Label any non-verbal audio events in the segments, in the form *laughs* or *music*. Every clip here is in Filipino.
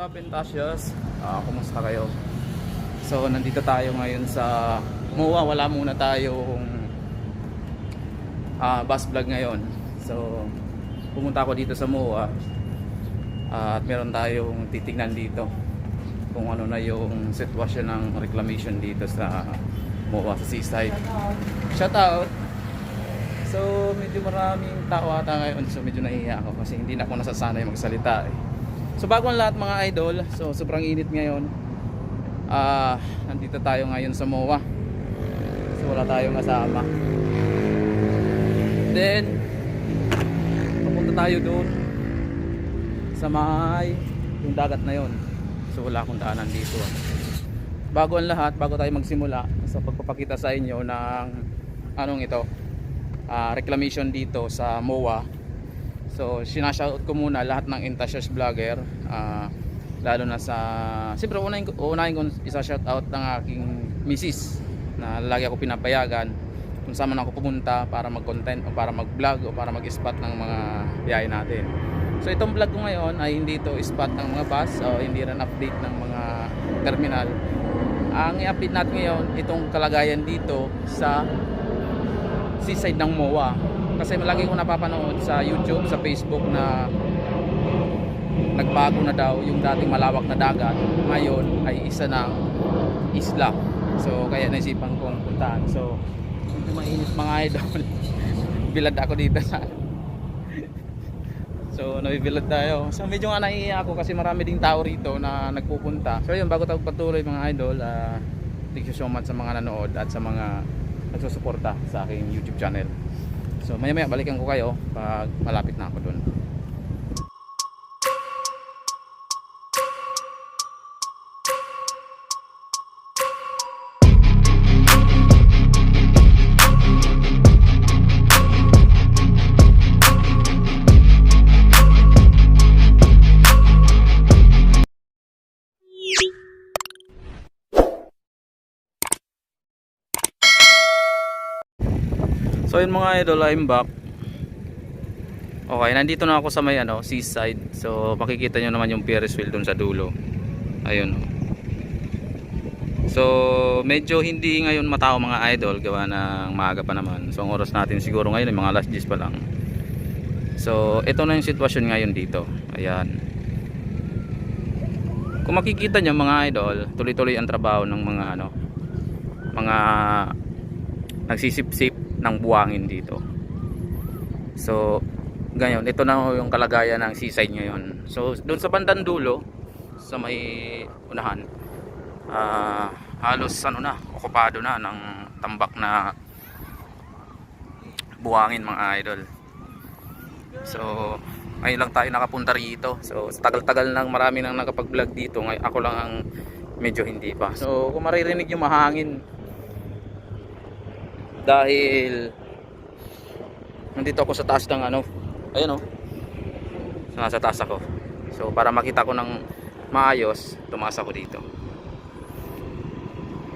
What's up, Entasios? Ah, kumusta kayo? So, nandito tayo ngayon sa MOA. Wala muna tayong ah, bus vlog ngayon. So, pumunta ako dito sa MOA. Ah, at meron tayong titignan dito kung ano na yung sitwasyon ng reclamation dito sa MOA sa seaside. Shout out! So, medyo maraming tao ata ngayon. So, medyo nahihiya ako kasi hindi na ako nasasanay magsalita eh. So bago ang lahat mga idol, so sobrang init ngayon. Ah, nandito tayo ngayon sa MOA. So wala tayong kasama. Then papunta tayo doon sa may yung dagat na yon. So wala akong daanan dito. Bago ang lahat, bago tayo magsimula sa pagpapakita sa inyo ng anong ito, ah, reclamation dito sa MOA So, sinashoutout ko muna lahat ng Intasios vlogger ah, lalo na sa siyempre unahin unahin ko isa-shoutout ng aking misis na lagi ako pinapayagan kung saan man ako pumunta para mag-content o para mag-vlog o para mag-spot ng mga biyahe natin. So, itong vlog ko ngayon ay hindi ito spot ng mga bus o hindi rin update ng mga terminal. Ang i-update natin ngayon, itong kalagayan dito sa seaside ng MOA kasi malagi ko napapanood sa YouTube, sa Facebook na nagbago na daw yung dating malawak na dagat. Ngayon ay isa ng isla. So kaya naisipan kong puntahan. So medyo mainit mga idol. *laughs* Bilad ako dito sa so nabibilad tayo. So medyo nga naiiyak ako kasi marami ding tao rito na nagpupunta. So yun bago tayo patuloy mga idol uh, thank you so much sa mga nanood at sa mga nagsusuporta sa aking YouTube channel So maya maya balikan ko kayo pag malapit na ako dun. So yun mga idol, I'm back. Okay, nandito na ako sa may ano, seaside. So makikita nyo naman yung Ferris wheel dun sa dulo. Ayun. oh. So medyo hindi ngayon matao mga idol gawa ng maaga pa naman. So ang oras natin siguro ngayon ay mga last days pa lang. So ito na yung sitwasyon ngayon dito. Ayan. Kung makikita nyo mga idol, tuloy-tuloy ang trabaho ng mga ano, mga nagsisip-sip ng buwangin dito. So ganyan ito na yung kalagayan ng seaside ngayon. So doon sa bandang dulo sa may unahan ah, halos ano na okupado na ng tambak na buwangin mga idol. So ngayon lang tayo nakapunta rito. So tagal-tagal nang marami nang nakapag-vlog dito. Ngayon ako lang ang medyo hindi pa. So kung maririnig yung mahangin dahil nandito ako sa taas ng ano ayun oh. Nasa taas ako. So para makita ko ng maayos tumaas ako dito.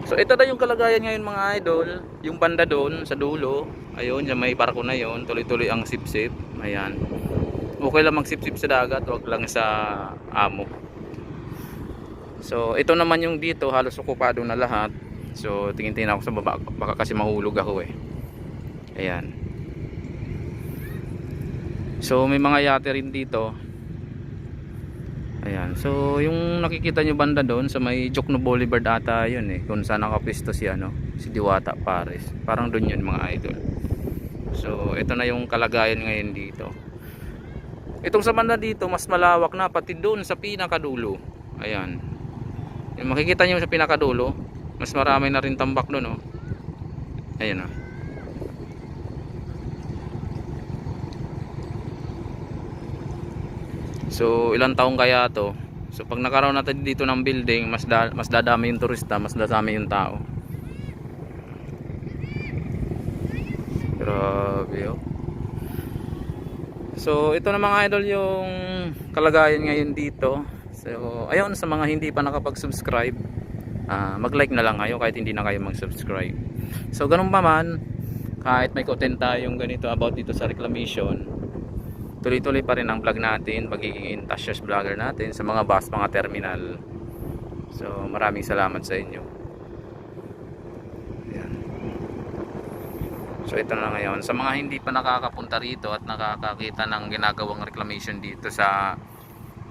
So ito na yung kalagayan ngayon mga idol. Yung banda doon sa dulo. Ayun yung may barko na yon tuloy tuloy ang sip-sip. Ayan. Okay lang mag-sip-sip sa dagat wag lang sa amo. So ito naman yung dito halos okupado na lahat So tingin-tingin ako sa baba baka kasi mahulog ako eh. Ayan. So may mga yate rin dito. Ayan. So yung nakikita nyo banda doon sa may Jokno Boulevard ata yun eh. Kung saan nakapisto si ano, si Diwata Paris. Parang doon yun mga idol. So ito na yung kalagayan ngayon dito. Itong sa banda dito mas malawak na pati doon sa pinakadulo. Ayan. Yung makikita nyo sa pinakadulo, mas marami na rin tambak doon oh. ayun oh. so ilang taong kaya to so pag nakaroon natin dito ng building mas, da mas dadami yung turista mas dadami yung tao grabe oh So ito na mga idol yung kalagayan ngayon dito. So ayun sa mga hindi pa nakapag-subscribe ah, mag-like na lang kayo kahit hindi na kayo mag-subscribe. So ganun pa man, kahit may content tayong ganito about dito sa reclamation, tuloy-tuloy pa rin ang vlog natin, magiging intasyon vlogger natin sa mga bus, mga terminal. So maraming salamat sa inyo. Ayan. So ito na ngayon. Sa mga hindi pa nakakapunta rito at nakakakita ng ginagawang reclamation dito sa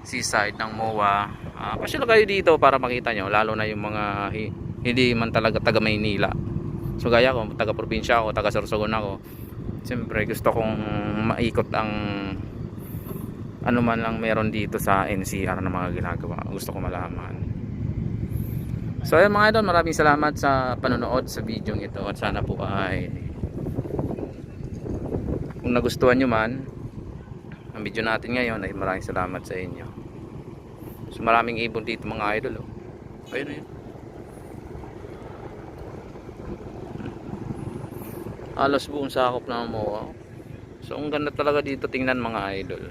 seaside ng MOA, uh, pasyal kayo dito para makita nyo. Lalo na yung mga hi- hindi man talaga taga Maynila. So gaya ko, taga probinsya ako, taga Sorsogon ako. Siyempre gusto kong maikot ang ano man lang meron dito sa NCR na mga ginagawa. Gusto ko malaman. So ayun mga idol, maraming salamat sa panonood sa video ito at sana po ay kung nagustuhan nyo man ang video natin ngayon ay maraming salamat sa inyo. So maraming ibon dito mga idol. Oh. Ayun ayun. Halos buong sakop na mo. So ang ganda talaga dito tingnan mga idol.